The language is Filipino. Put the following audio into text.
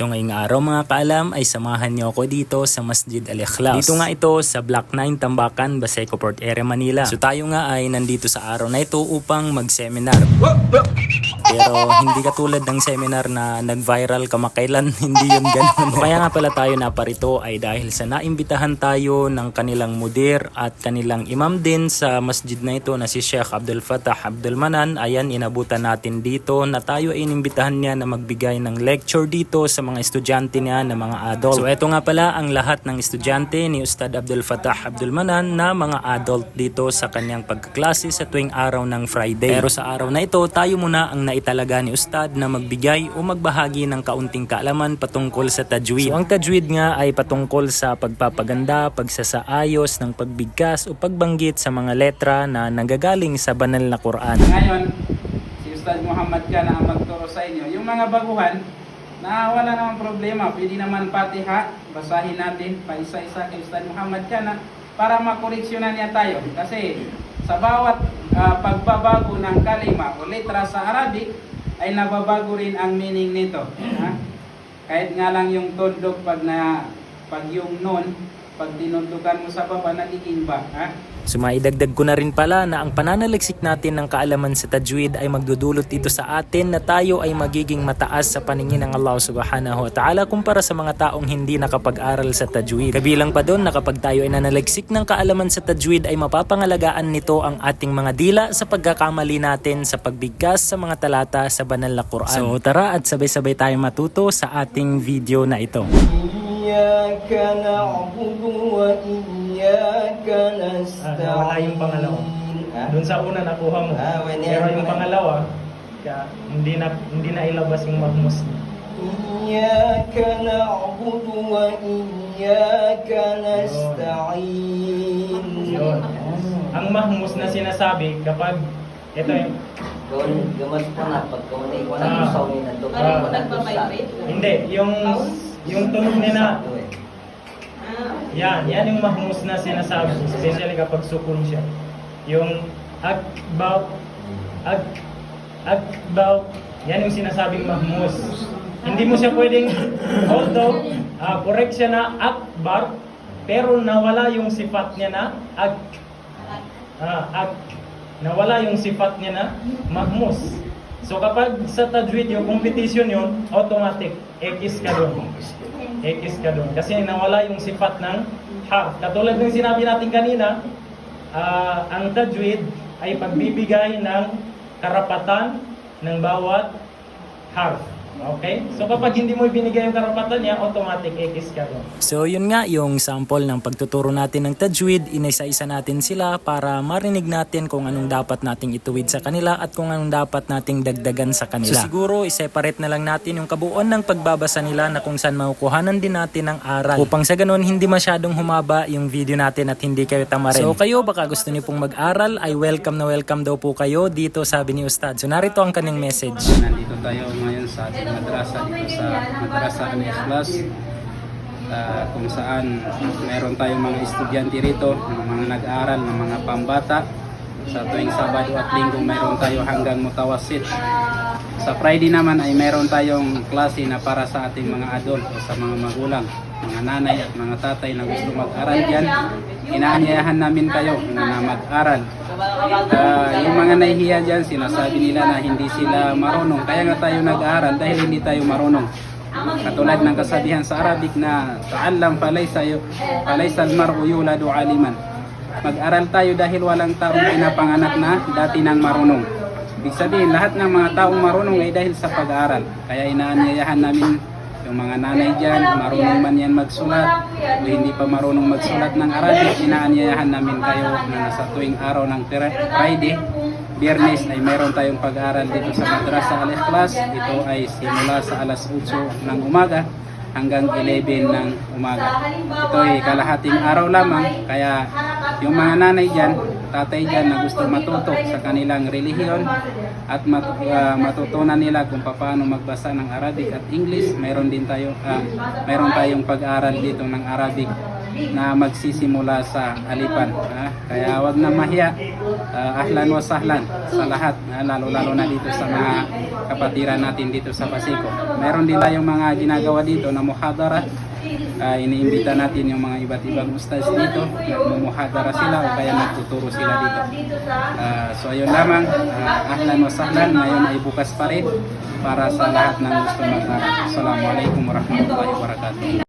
So ngayong araw mga kaalam ay samahan niyo ako dito sa Masjid Al-Ikhlas. Dito nga ito sa Block 9 Tambakan, Baseco Port Area, Manila. So tayo nga ay nandito sa araw na ito upang mag-seminar. Pero hindi katulad ng seminar na nag-viral kamakailan, hindi yun ganun. Kaya nga pala tayo naparito ay dahil sa naimbitahan tayo ng kanilang mudir at kanilang imam din sa masjid na ito na si Sheikh Abdul Fatah Abdul Manan. Ayan, inabutan natin dito na tayo ay inimbitahan niya na magbigay ng lecture dito sa mga estudyante niya na mga adult. So ito nga pala ang lahat ng estudyante ni Ustad Abdul Fatah Abdul Manan na mga adult dito sa kanyang pagkaklase sa tuwing araw ng Friday. Pero sa araw na ito, tayo muna ang naitalaga ni Ustad na magbigay o magbahagi ng kaunting kaalaman patungkol sa tajwid. So ang tajwid nga ay patungkol sa pagpapaganda, pagsasaayos ng pagbigkas o pagbanggit sa mga letra na nanggagaling sa banal na Quran. Ngayon, si Ustad Muhammad ka na ang magturo sa inyo. Yung mga baguhan, na wala namang problema. Pwede naman patiha, basahin natin pa isa-isa kay Ustad Muhammad ka na para makoreksyonan niya tayo. Kasi sa bawat ah, pagbabago ng kalima o letra sa Arabic, ay nababago rin ang meaning nito. Ha? Kahit nga lang yung tundok pag na pag yung nun, pag tinundukan mo sa baba, nagiging ba. Ha? So maidagdag ko na rin pala na ang pananaliksik natin ng kaalaman sa tajwid ay magdudulot dito sa atin na tayo ay magiging mataas sa paningin ng Allah subhanahu wa ta'ala kumpara sa mga taong hindi nakapag-aral sa tajwid. Kabilang pa doon na kapag tayo ay nanaliksik ng kaalaman sa tajwid ay mapapangalagaan nito ang ating mga dila sa pagkakamali natin sa pagbigkas sa mga talata sa banal na Quran. So tara at sabay-sabay tayo matuto sa ating video na ito. إياك نعبد وإياك نستعين nawala yung pangalawa. Ha? Doon sa una nakuha mo. Ah, when Pero yan- yung pangalawa, kaya hindi na hindi na ilabas yung mahmus. إياك نعبد وإياك نستعين Yun. Ang mahmus na sinasabi kapag ito yung Gawin, gamas po na, pagka wala ikaw Ah. na gusto nila doon. Parang wala nagpa-vibrate? gusto. hindi yung yung tunog nila. Yan, yan yung mahmus na sinasabi, especially kapag sukun siya. Yung akbaw, ag, akbaw, yan yung sinasabing mahmus. Hindi mo siya pwedeng, although, ah, correct siya na akbar, pero nawala yung sifat niya na ag, ah, ag, nawala yung sifat niya na mahmus. So kapag sa tajwid yung competition yun, automatic, X ka doon. X ka doon. Kasi nawala yung sifat ng harf. Katulad ng sinabi natin kanina, ah, ang tajwid ay pagbibigay ng karapatan ng bawat harf. Okay? So kapag hindi mo ibinigay yung karapatan niya, automatic X ka doon. So yun nga yung sample ng pagtuturo natin ng tajwid, inisa-isa natin sila para marinig natin kung anong dapat nating ituwid sa kanila at kung anong dapat nating dagdagan sa kanila. So siguro i-separate na lang natin yung kabuuan ng pagbabasa nila na kung saan makukuhanan din natin ng aral. Upang sa ganun hindi masyadong humaba yung video natin at hindi kayo tamarin. So kayo baka gusto niyo pong mag-aral ay welcome na welcome daw po kayo dito sabi ni Ustad. So narito ang kanyang message. Nandito tayo ngayon sa madrasa dito sa Madrasa Al-Ikhlas ah, kung saan meron tayong mga estudyante rito, mga, nag-aaral, mga pambata. Sa tuwing Sabado at Linggo meron tayo hanggang mutawasit. Sa Friday naman ay meron tayong klase na para sa ating mga adult o sa mga magulang, mga nanay at mga tatay na gusto mag-aral dyan. Inaanyayahan namin kayo na mag-aral. Ah, yung mga nahihiya dyan, sinasabi nila na hindi sila marunong. Kaya nga tayo nag-aaral dahil hindi tayo marunong. Katulad ng kasabihan sa Arabic na ta'allam falaysa falaysa al-mar'u yuladu aliman. Mag-aral tayo dahil walang taong pinapanganak na dati nang marunong. Ibig sabihin, lahat ng mga taong marunong ay dahil sa pag-aaral. Kaya inaanyayahan namin yung mga nanay dyan, marunong man yan magsulat, o hindi pa marunong magsulat ng Arabic, inaanyayahan namin kayo na nasa tuwing araw ng Fri- Friday, Biyernes ay meron tayong pag-aaral dito sa Madrasa Al-Ikhlas. Ito ay simula sa alas 8 ng umaga hanggang 11 ng umaga. Ito ay kalahating araw lamang, kaya yung mga nanay dyan, tatay dyan na gusto matuto sa kanilang relihiyon at mat- ah, matutunan nila kung paano magbasa ng Arabic at English, meron din tayo ah, meron tayong pag-aaral dito ng Arabic na magsisimula sa Alipan. ah. kaya wag na mahiya. Ah, ahlan wa sahlan sa lahat, ah, lalo-lalo na dito sa mga kapatiran natin dito sa Pasiko. Meron din tayong mga ginagawa dito na muhadara. Ah, iniimbita natin yung mga iba't ibang ustaz dito. Nagmumuhadara sila o kaya nagtuturo sila dito. Ah, so ayun lamang, Ah, ahlan wa sahlan, ngayon ay bukas pa rin para sa lahat ng gusto mag Assalamualaikum warahmatullahi wabarakatuh.